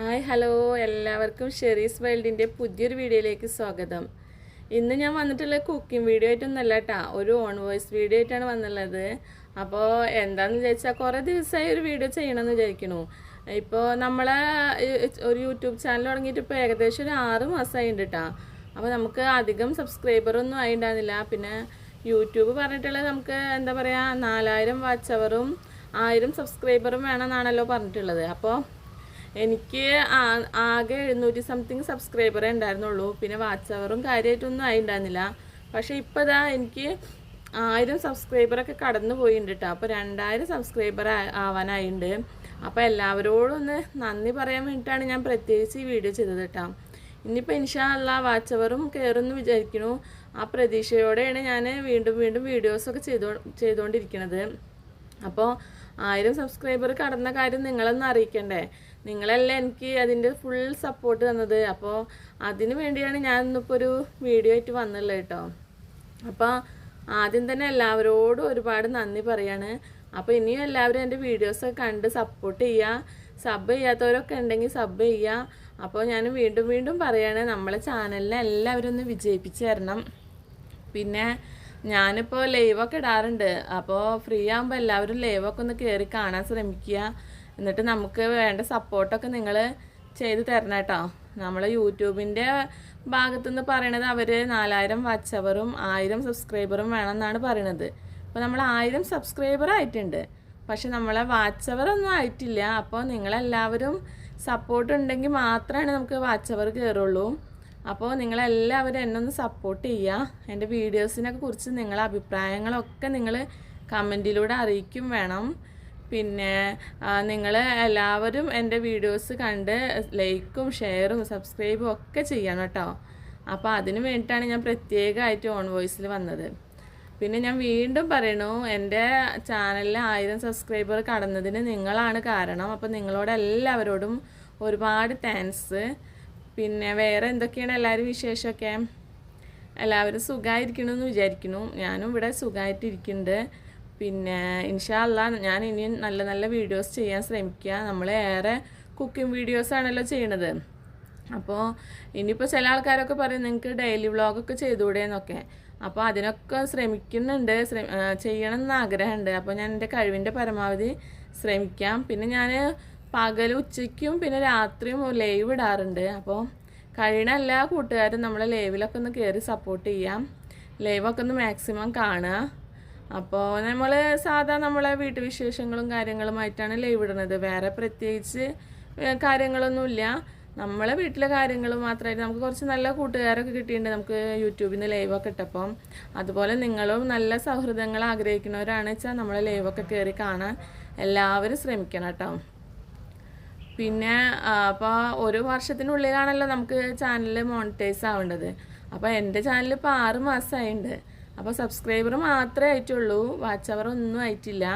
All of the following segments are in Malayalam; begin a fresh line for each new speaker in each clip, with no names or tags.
Hi hello. എല്ലാവർക്കും ഷെറീസ് വേൾഡിന്റെ പുതിയൊരു വീഡിയോയിലേക്ക് സ്വാഗതം. ഇന്ന് ഞാൻ വന്നിട്ടുള്ള കുക്കിംഗ് വീഡിയോ ആയിട്ടൊന്നല്ല കേട്ടാ ഒരു ഓൺ വോയിസ് വീഡിയോ ആയിട്ടാണ് വന്നുള്ളത്. അപ്പോൾ എന്താണെന്ന് വിചാരിച്ചാൽ കുറേ ദിവസമായി ഒരു വീഡിയോ ചെയ്യണമെന്ന് വിചാരിക്കണു. ഇപ്പോൾ നമ്മളെ ഒരു യൂട്യൂബ് ചാനൽ തുടങ്ങിയിട്ട് ഇപ്പോൾ ഏകദേശം ഒരു ആറ് മാസമായിട്ടുണ്ട് കേട്ടോ അപ്പോൾ നമുക്ക് അധികം സബ്സ്ക്രൈബറൊന്നും ആയിണ്ടായിരുന്നില്ല. പിന്നെ യൂട്യൂബ് പറഞ്ഞിട്ടുള്ളത് നമുക്ക് എന്താ പറയുക നാലായിരം വാച്ച് അവറും ആയിരം സബ്സ്ക്രൈബറും വേണമെന്നാണല്ലോ പറഞ്ഞിട്ടുള്ളത്. അപ്പോൾ എനിക്ക് ആകെ എഴുന്നൂറ്റി സംതിങ് സബ്സ്ക്രൈബറേ ഉണ്ടായിരുന്നുള്ളൂ. പിന്നെ വാട്സവറും കാര്യമായിട്ടൊന്നും ആയിണ്ടായിരുന്നില്ല. പക്ഷേ ഇപ്പോൾ ഇതാ എനിക്ക് ആയിരം സബ്സ്ക്രൈബറൊക്കെ കടന്നു പോയിട്ടുണ്ട് കേട്ടോ അപ്പോൾ രണ്ടായിരം സബ്സ്ക്രൈബർ ആവാനായിട്ടുണ്ട് അപ്പോൾ എല്ലാവരോടും ഒന്ന് നന്ദി പറയാൻ വേണ്ടിയിട്ടാണ് ഞാൻ പ്രത്യേകിച്ച് ഈ വീഡിയോ ചെയ്തത് കേട്ടോ ഇനിയിപ്പോൾ ഇൻഷാല്ല വാച്ചവറും കയറുമെന്ന് വിചാരിക്കുന്നു. ആ പ്രതീക്ഷയോടെയാണ് ഞാൻ വീണ്ടും വീണ്ടും വീഡിയോസൊക്കെ ചെയ്തോ ചെയ്തുകൊണ്ടിരിക്കുന്നത് അപ്പോൾ ആയിരം സബ്സ്ക്രൈബർ കടന്ന കാര്യം നിങ്ങളൊന്നും അറിയിക്കണ്ടേ? നിങ്ങളല്ലേ എനിക്ക് അതിന്റെ ഫുൾ സപ്പോർട്ട് തന്നത്. അപ്പോൾ അതിന് വേണ്ടിയാണ് ഞാൻ ഇന്നിപ്പോൾ ഒരു വീഡിയോ ആയിട്ട് വന്നുള്ളത് കേട്ടോ അപ്പോൾ ആദ്യം തന്നെ എല്ലാവരോടും ഒരുപാട് നന്ദി പറയാണ്. അപ്പോൾ ഇനിയും എല്ലാവരും എന്റെ വീഡിയോസൊക്കെ കണ്ട് സപ്പോർട്ട് ചെയ്യുക സബ് ചെയ്യാത്തവരൊക്കെ ഉണ്ടെങ്കിൽ സബ് ചെയ്യുക അപ്പോൾ ഞാൻ വീണ്ടും വീണ്ടും പറയാണ് നമ്മളെ ചാനലിനെ എല്ലാവരും ഒന്ന് വിജയിപ്പിച്ച് തരണം പിന്നെ ഞാനിപ്പോൾ ലൈവൊക്കെ ഇടാറുണ്ട്. അപ്പോൾ ഫ്രീ ആകുമ്പോൾ എല്ലാവരും ലൈവൊക്കെ ഒന്ന് കയറി കാണാൻ ശ്രമിക്കുക. എന്നിട്ട് നമുക്ക് വേണ്ട സപ്പോർട്ടൊക്കെ നിങ്ങൾ ചെയ്ത് തരണം കേട്ടോ. നമ്മൾ യൂട്യൂബിന്റെ ഭാഗത്തുനിന്ന് പറയണത് അവർ നാലായിരം വാച്ചവറും ആയിരം സബ്സ്ക്രൈബറും വേണമെന്നാണ് പറയണത്. അപ്പോൾ നമ്മൾ ആയിരം സബ്സ്ക്രൈബർ ആയിട്ടുണ്ട്. പക്ഷെ നമ്മളെ വാച്ച് അവർ ഒന്നും ആയിട്ടില്ല. അപ്പോൾ നിങ്ങളെല്ലാവരും സപ്പോർട്ട് ഉണ്ടെങ്കിൽ മാത്രമാണ് നമുക്ക് വാച്ചവർ കയറുള്ളൂ അപ്പോൾ നിങ്ങളെല്ലാവരും എന്നെ ഒന്ന് സപ്പോർട്ട് ചെയ്യുക എന്റെ വീഡിയോസിനെ കുറിച്ച് നിങ്ങളെ അഭിപ്രായങ്ങളൊക്കെ നിങ്ങൾ കമന്റിലൂടെ അറിയിക്കും വേണം. പിന്നെ നിങ്ങൾ എല്ലാവരും എന്റെ വീഡിയോസ് കണ്ട് ലൈക്കും ഷെയറും സബ്സ്ക്രൈബും ഒക്കെ ചെയ്യണം കേട്ടോ. അപ്പോൾ അതിന് വേണ്ടിയിട്ടാണ് ഞാൻ പ്രത്യേകമായിട്ട് ഓൺ വോയിസിൽ വന്നത്. പിന്നെ ഞാൻ വീണ്ടും പറയണു എന്റെ ചാനലിൽ ആയിരം സബ്സ്ക്രൈബർ കടന്നതിന് നിങ്ങളാണ് കാരണം. അപ്പോൾ നിങ്ങളോട് എല്ലാവരോടും ഒരുപാട് താങ്ക്സ് പിന്നെ വേറെ എന്തൊക്കെയാണ് എല്ലാവരും വിശേഷമൊക്കെ? എല്ലാവരും സുഖമായിരിക്കണമെന്ന് വിചാരിക്കുന്നു. ഞാനും ഇവിടെ സുഖമായിട്ടിരിക്കുന്നുണ്ട് പിന്നെ ഇൻഷാല്ല ഞാൻ ഇനിയും നല്ല നല്ല വീഡിയോസ് ചെയ്യാൻ ശ്രമിക്കുക. നമ്മൾ ഏറെ കുക്കിംഗ് വീഡിയോസ് ആണല്ലോ ചെയ്യണത്. അപ്പോൾ ഇനിയിപ്പോൾ ചില ആൾക്കാരൊക്കെ പറയും നിങ്ങൾക്ക് ഡെയിലി വ്ളോഗൊക്കെ ചെയ്തുകൂടെ എന്നൊക്കെ. അപ്പോൾ അതിനൊക്കെ ശ്രമിക്കുന്നുണ്ട്. ശ്രമ ചെയ്യണം എന്ന് ആഗ്രഹമുണ്ട്. അപ്പോൾ ഞാൻ എന്റെ കഴിവിന്റെ പരമാവധി ശ്രമിക്കാം. പിന്നെ ഞാൻ പകൽ ഉച്ചയ്ക്കും പിന്നെ രാത്രിയും ലൈവ് ഇടാറുണ്ട്. അപ്പോൾ കഴിയണ എല്ലാ കൂട്ടുകാരും നമ്മളെ ലൈവിലൊക്കെ ഒന്ന് കയറി സപ്പോർട്ട് ചെയ്യാം. ലൈവൊക്കെ ഒന്ന് മാക്സിമം കാണുക അപ്പോൾ നമ്മൾ സാധാ നമ്മളെ വീട്ടു വിശേഷങ്ങളും കാര്യങ്ങളുമായിട്ടാണ് ലൈവ് ഇടുന്നത്. വേറെ പ്രത്യേകിച്ച് കാര്യങ്ങളൊന്നുമില്ല നമ്മളെ വീട്ടിലെ കാര്യങ്ങൾ മാത്രമായിട്ട് നമുക്ക് കുറച്ച് നല്ല കൂട്ടുകാരൊക്കെ കിട്ടിയിട്ടുണ്ട് നമുക്ക് യൂട്യൂബിൽ നിന്ന് ലൈവൊക്കെ ഇട്ടപ്പം. അതുപോലെ നിങ്ങളും നല്ല സൗഹൃദങ്ങൾ ആഗ്രഹിക്കുന്നവരാണെന്ന് വെച്ചാൽ നമ്മളെ ലൈവൊക്കെ കയറി കാണാൻ എല്ലാവരും ശ്രമിക്കണം കേട്ടോ. പിന്നെ അപ്പോൾ ഒരു വർഷത്തിനുള്ളിലാണല്ലോ നമുക്ക് ചാനൽ മോണിറ്റൈസ് ആവേണ്ടത്. അപ്പോൾ എന്റെ ചാനൽ ഇപ്പോൾ ആറ് മാസമായിട്ടുണ്ട് അപ്പോൾ സബ്സ്ക്രൈബർ മാത്രമേ ആയിട്ടുള്ളൂ. വാച്ച് അവർ ഒന്നും ആയിട്ടില്ല.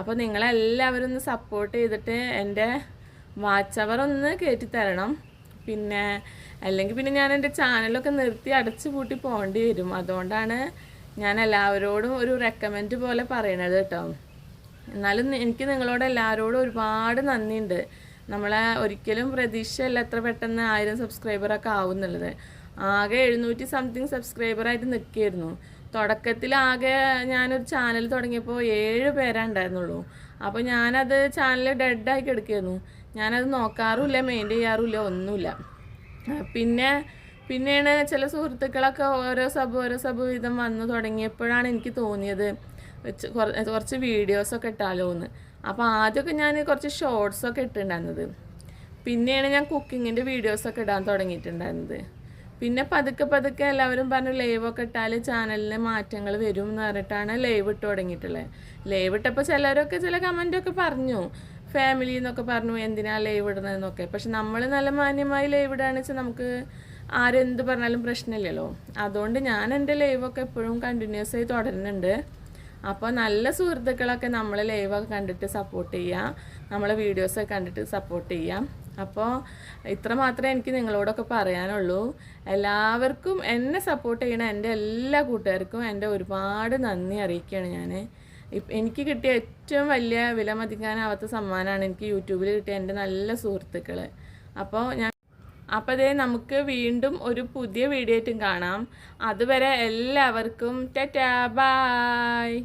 അപ്പോൾ നിങ്ങളെല്ലാവരും ഒന്ന് സപ്പോർട്ട് ചെയ്തിട്ട് എന്റെ വാച്ച് അവർ ഒന്ന് കയറ്റി തരണം. പിന്നെ അല്ലെങ്കിൽ പിന്നെ ഞാൻ എന്റെ ചാനലൊക്കെ നിർത്തി അടച്ചു പൂട്ടി പോകേണ്ടി വരും. അതുകൊണ്ടാണ് ഞാൻ എല്ലാവരോടും ഒരു റെക്കമെൻഡ് പോലെ പറയണത് കേട്ടോ. എന്നാലും എനിക്ക് നിങ്ങളോട് എല്ലാവരോടും ഒരുപാട് നന്ദിയുണ്ട്. നമ്മളെ ഒരിക്കലും പ്രതീക്ഷയല്ല എത്ര പെട്ടെന്ന് ആയിരം സബ്സ്ക്രൈബറൊക്കെ ആവുന്നുള്ളത്. ആകെ എഴുന്നൂറ്റി സംതിങ് സബ്സ്ക്രൈബറായിട്ട് നിൽക്കുകയായിരുന്നു. തുടക്കത്തിൽ ആകെ ഞാനൊരു ചാനൽ തുടങ്ങിയപ്പോൾ ഏഴ് പേരേ ഉണ്ടായിരുന്നുള്ളൂ. അപ്പോൾ ഞാനത് ചാനൽ ഡെഡായി കിടക്കുകയായിരുന്നു ഞാനത് നോക്കാറുമില്ല മെയിന്റെയിൻ ചെയ്യാറുമില്ല ഒന്നുമില്ല. പിന്നെ പിന്നെയാണ് ചില സുഹൃത്തുക്കളൊക്കെ ഓരോ സബ് ഓരോ സബ് വീതം വന്നു തുടങ്ങിയപ്പോഴാണ് എനിക്ക് തോന്നിയത് കുറച്ച് വീഡിയോസൊക്കെ ഇട്ടാലോ എന്ന് അപ്പോൾ ആദ്യമൊക്കെ ഞാൻ കുറച്ച് ഷോർട്സൊക്കെ ഇട്ടിട്ടുണ്ടായിരുന്നത്. പിന്നെയാണ് ഞാൻ കുക്കിങ്ങിന്റെ വീഡിയോസൊക്കെ ഇടാൻ തുടങ്ങിയിട്ടുണ്ടായിരുന്നത്. പിന്നെ പതുക്കെ പതുക്കെ എല്ലാവരും പറഞ്ഞു ലൈവൊക്കെ ഇട്ടാൽ ചാനലിന് മാറ്റങ്ങൾ വരും എന്ന് പറഞ്ഞിട്ടാണ് ലൈവ് ഇട്ട് തുടങ്ങിയിട്ടുള്ളത് ലൈവ് ഇട്ടപ്പോൾ ചിലരൊക്കെ ചില കമന്റൊക്കെ പറഞ്ഞു. ഫാമിലി എന്നൊക്കെ പറഞ്ഞു എന്തിനാ ലൈവ് ഇടുന്നതെന്നൊക്കെ? പക്ഷെ നമ്മൾ നല്ല മാന്യമായി ലൈവ് ഇടുകയാണെന്ന് വെച്ചാൽ നമുക്ക് ആരെന്ത് പറഞ്ഞാലും പ്രശ്നമില്ലല്ലോ. അതുകൊണ്ട് ഞാൻ എന്റെ ലൈവൊക്കെ എപ്പോഴും കണ്ടിന്യൂസ് ആയി തുടരുന്നുണ്ട്. അപ്പോൾ നല്ല സുഹൃത്തുക്കളൊക്കെ നമ്മൾ ലൈവൊക്കെ കണ്ടിട്ട് സപ്പോർട്ട് ചെയ്യാം. നമ്മളെ വീഡിയോസൊക്കെ കണ്ടിട്ട് സപ്പോർട്ട് ചെയ്യാം. അപ്പോൾ ഇത്ര മാത്രമേ എനിക്ക് നിങ്ങളോടൊക്കെ പറയാനുള്ളൂ. എല്ലാവർക്കും എന്നെ സപ്പോർട്ട് ചെയ്യണ എന്റെ എല്ലാ കൂട്ടുകാർക്കും എന്റെ ഒരുപാട് നന്ദി അറിയിക്കുകയാണ് ഞാൻ എനിക്ക് കിട്ടിയ ഏറ്റവും വലിയ വിലമതിക്കാനാവാത്ത സമ്മാനമാണ് എനിക്ക് യൂട്യൂബിൽ കിട്ടിയ എന്റെ നല്ല സുഹൃത്തുക്കൾ അപ്പോൾ ഞാൻ അപ്പോൾ അതേ നമുക്ക് വീണ്ടും ഒരു പുതിയ വീഡിയോ ആയിട്ടും കാണാം. അതുവരെ എല്ലാവർക്കും ടാറ്റാ ബായ്.